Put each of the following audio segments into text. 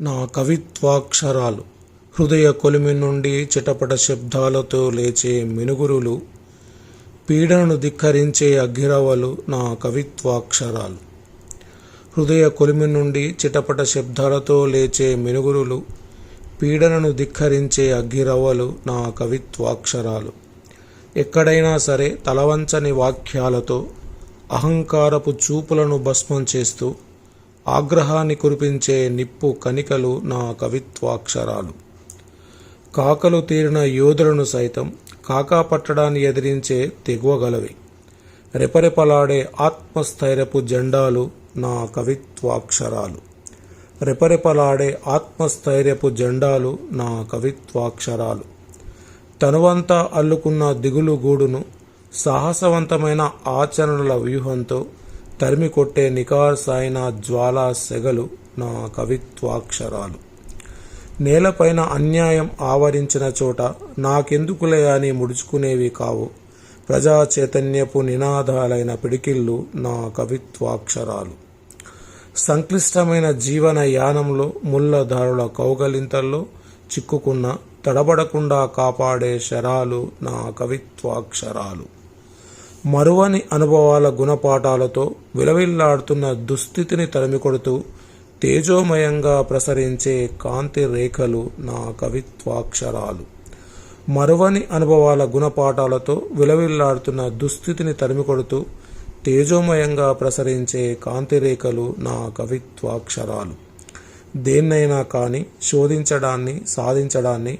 నా కవిత్వాక్షరాలు. హృదయ కొలిమి నుండి చిటపట శబ్దాలతో లేచే మినుగురులు పీడను ధిక్కరించే అగ్గిరవలు నా కవిత్వాక్షరాలు. హృదయ కొలిమి నుండి చిటపట శబ్దాలతో లేచే మినుగురులు పీడనను ధిక్కరించే అగ్గిరవ్వలు నా కవిత్వాక్షరాలు. ఎక్కడైనా సరే తలవంచని వాక్యాలతో అహంకారపు చూపులను భస్మం చేస్తూ ఆగ్రహాన్ని కురిపించే నిప్పు కణికలు నా కవిత్వాక్షరాలు. కాకలు తీరిన యోధులను సైతం కాకా పట్టడాన్ని ఎదిరించే తెగువగలవి. రెపరెపలాడే ఆత్మస్థైర్యపు జెండాలు నా కవిత్వాక్షరాలు. రెపరెపలాడే ఆత్మస్థైర్యపు జెండాలు నా కవిత్వాక్షరాలు. తనువంతా అల్లుకున్న దిగులు గూడును సాహసవంతమైన ఆచరణల వ్యూహంతో తరిమి కొట్టే నికార్సైన జ్వాలా సెగలు నా కవిత్వాక్షరాలు. నేలపైన అన్యాయం ఆవరించిన చోట నాకెందుకులే అని ముడుచుకునేవి కావు. ప్రజా చైతన్యపు నినాదాలైన పిడికిళ్ళు నా కవిత్వాక్షరాలు. సంక్లిష్టమైన జీవన యానంలో ముళ్ళదారుల కౌగలింతల్లో చిక్కుకున్న తడబడకుండా కాపాడే శరాలు నా కవిత్వాక్షరాలు. మరువని అనుభవాల గుణపాఠాలతో విలవిల్లాడుతున్న దుస్థితిని తరిమికొడుతూ తేజోమయంగా ప్రసరించే కాంతి రేఖలు నా కవిత్వాక్షరాలు. మరువని అనుభవాల గుణపాఠాలతో విలవిల్లాడుతున్న దుస్థితిని తరిమికొడుతూ తేజోమయంగా ప్రసరించే కాంతి రేఖలు నా కవిత్వాక్షరాలు. దేన్నైనా కానీ శోధించడాన్ని సాధించడాన్ని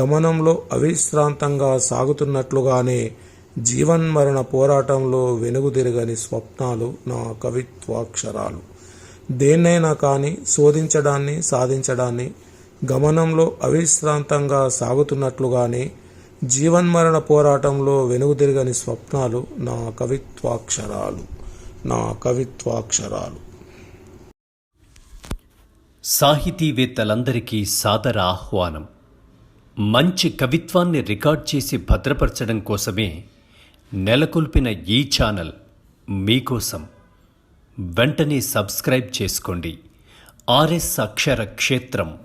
గమనంలో అవిశ్రాంతంగా సాగుతున్నట్లుగానే జీవన్మరణ పోరాటంలో వెనుగుదిరగని స్వప్నాలు నా కవిత్వాక్షరాలు. దేన్నైనా కానీ శోధించడాన్ని సాధించడాన్ని గమనంలో అవిశ్రాంతంగా సాగుతున్నట్లుగానే జీవన్మరణ పోరాటంలో వెనుగుదిరగని స్వప్నాలు నా కవిత్వాక్షరాలు. నా కవిత్వాక్షరాలు. సాహితీవేత్తలందరికీ సాదర ఆహ్వానం. మంచి కవిత్వాన్ని రికార్డ్ చేసి భద్రపరచడం కోసమే నెలకొల్పిన ఈ ఛానల్ మీకోసం వెంటనే సబ్స్క్రైబ్ చేసుకోండి. ఆర్ఎస్ అక్షర క్షేత్రం.